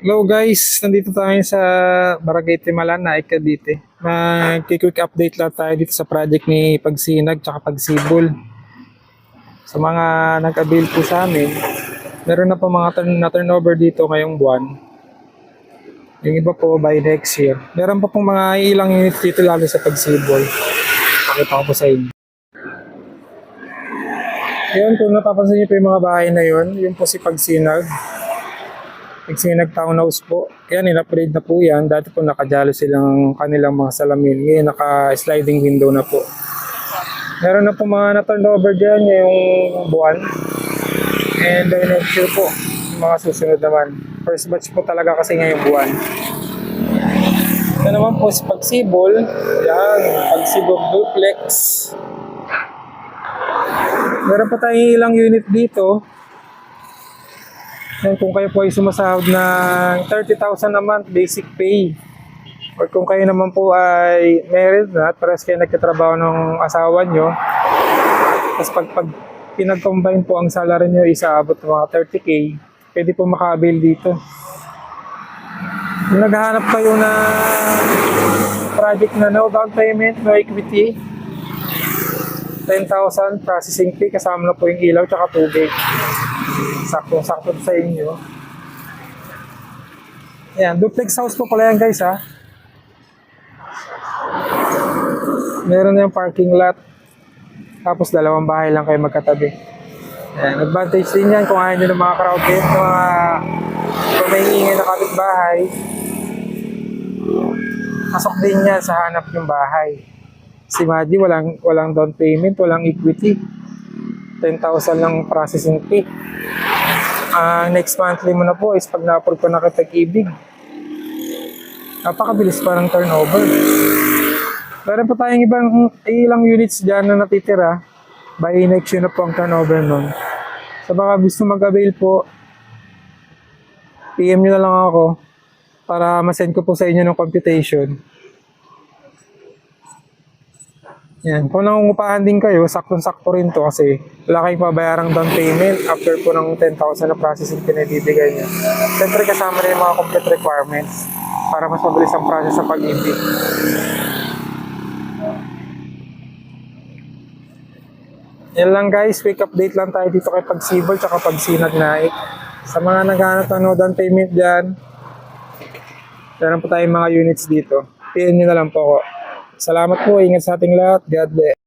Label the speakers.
Speaker 1: Hello guys, nandito tayo sa Barangay Timalan na Cavite. Mag-quick update lang tayo dito sa project ni Pagsinag tsaka Pagsibol. Sa mga nag-avail po sa amin, meron na po mga turn na turnover dito ngayong buwan. Yung iba po by next year. Meron pa pong mga ilang units dito lalo sa Pagsibol. Pakita ko po sa inyo. Yun, kung napapansin niyo po yung mga bahay na yun, yun po si Pagsinag. Pagsinag townhouse po. Yan, in-upgrade na po yan. Dati po nakajalo silang kanilang mga salamin. Ngayon, naka-sliding window na po. Meron na po mga na-turnover dyan ngayong buwan. And then next year po, yung mga susunod naman. First batch po talaga kasi ngayong buwan. Ito naman po si Pagsibol. Yan, Pagsibol Duplex. Meron pa tayong ilang unit dito. Yan, kung kayo po ay sumasahod ng 30,000 a month basic pay. Or kung kayo naman po ay married na at parehas kayo nagkatrabaho ng asawa nyo. Tapos pag, pag pinag-combine po ang salary nyo is aabot ng mga 30k, pwede po maka-avail dito. Kung naghahanap kayo na project na no down payment, no equity, 10,000 processing fee kasama na po yung ilaw tsaka tubig. Sakto-sakto sa inyo. Ayan, duplex house po pala yan guys ha. Meron na yung parking lot. Tapos dalawang bahay lang kayo magkatabi. Ayan, advantage din yan kung ayaw nyo ng mga ng mga kung may ingay na kapitbahay. Pasok din yan sa hanap yung bahay. Si Maji, walang, walang down payment, walang equity. 10,000 lang processing fee. Ah, next monthly mo na po is pag na-approve ko na kay Pag-ibig. Napakabilis pa ng turnover. Meron pa tayong ibang ilang units dyan na natitira. By next year na po ang turnover nun. Sa baka gusto mag-avail po, PM nyo na lang ako para masend ko po sa inyo ng computation. Yan. Kung nangungupahan din kayo, saktong-sakto rin to kasi wala kayong pabayarang down payment after po ng 10,000 na processing pinibibigay niya. Siyempre kasama rin yung mga complete requirements para mas mabilis ang process sa pag-ibig. Yan lang guys, quick update lang tayo dito kay Pagsibol tsaka Pagsinag Naik. Sa mga naghanap ng no down payment dyan, meron po tayong mga units dito. PM nyo na lang po ako. Salamat po, ingat sa ating lahat. God bless.